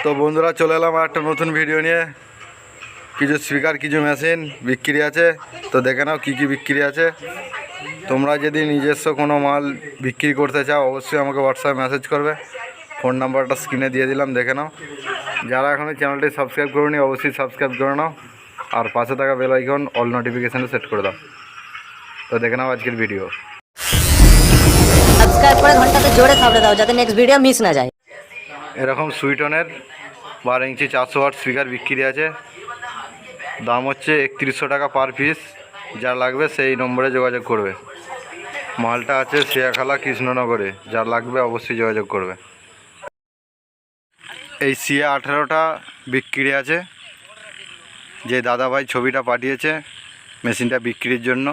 তো বন্ধুরা, চলে এলাম আর একটা নতুন ভিডিও নিয়ে। কিছু স্পিকার কিছু মেশিন বিক্রি আছে। তো দেখে নাও কী কী বিক্রি আছে। তোমরা যদি নিজস্ব কোনো মাল বিক্রি করতে চাও, অবশ্যই আমাকে হোয়াটসঅ্যাপে মেসেজ করবে। ফোন নাম্বারটা স্ক্রিনে দিয়ে দিলাম, দেখে নাও। যারা এখনও চ্যানেলটি সাবস্ক্রাইব করোনি, অবশ্যই সাবস্ক্রাইব করে নাও। আর পাশে থাকা বেল আইকন অল নোটিফিকেশানে সেট করে দাও। তো দেখে নাও আজকের ভিডিও সাবস্ক্রাইব করে ঘন্টাতে জোরে থাবড়ে দাও, যাতে নেক্সট ভিডিও মিস না যায়। এরকম সুইটনের বারো ইঞ্চি চারশো ওয়াট স্পিকার বিক্রি আছে। দাম হচ্ছে একত্রিশশো টাকা পার পিস যা লাগবে সেই নম্বরে যোগাযোগ করবে। মালটা আছে শিয়াখালা কৃষ্ণনগরে। যা লাগবে অবশ্যই যোগাযোগ করবে। এই সিয়া আঠেরোটা বিক্রি আছে। যে দাদাভাই ছবিটা পাঠিয়েছে মেশিনটা বিক্রির জন্য,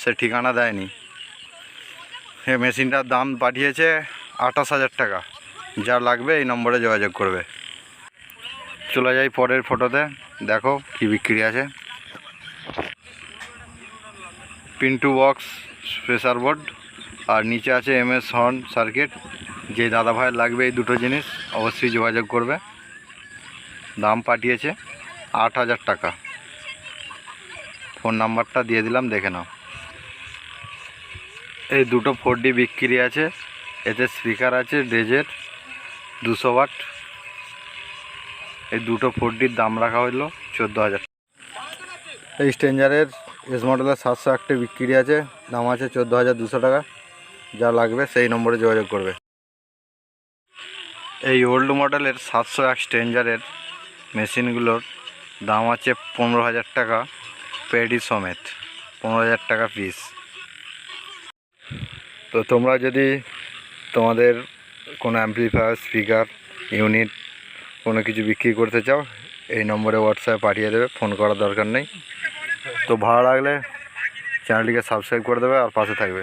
সে ঠিকানা দেয়নি। সে মেশিনটার দাম পাঠিয়েছে আঠাশ হাজার টাকা। যা লাগবে এই নম্বরে যোগাযোগ করবে। চলে যাই পরের ফটোতে দেখো কি বিক্রি আছে। পিন্টু বক্স প্রেসার বোর্ড আর নিচে আছে এম এস হর্ন সার্কিট যে দাদা ভাইয়ের লাগবে এই দুটো জিনিস, অবশ্যই যোগাযোগ করবে। দাম পাঠিয়েছে আট হাজার টাকা। ফোন নাম্বারটা দিয়ে দিলাম, দেখে নাও। এই দুটো ফোর ডি বিক্রি আছে। এতে স্পিকার আছে ডেজের দুশো ওয়াট। এই দুটো ফোর ডির দাম রাখা হলো চোদ্দ হাজার। এই স্ট্রেঞ্জারের এস মডেলের সাতশো একটি বিক্রি আছে দাম আছে চোদ্দ হাজার দুশো টাকা। যা লাগবে সেই নম্বরে যোগাযোগ করবে। এই ওল্ড মডেলের সাতশো এক স্ট্রেঞ্জারের মেশিনগুলোর দাম আছে পনেরো হাজার টাকা পেডি সমেত পনেরো হাজার টাকা পিস। তো তোমরা যদি তোমাদের কোনো অ্যাম্পলিফায়ার স্পিকার ইউনিট কোনো কিছু বিক্রি করতে চাও, এই নম্বরে হোয়াটসঅ্যাপে পাঠিয়ে দেবে ফোন করার দরকার নেই। তো ভালো লাগলে চ্যানেলটিকে সাবস্ক্রাইব করে দেবে আর পাশে থাকবে।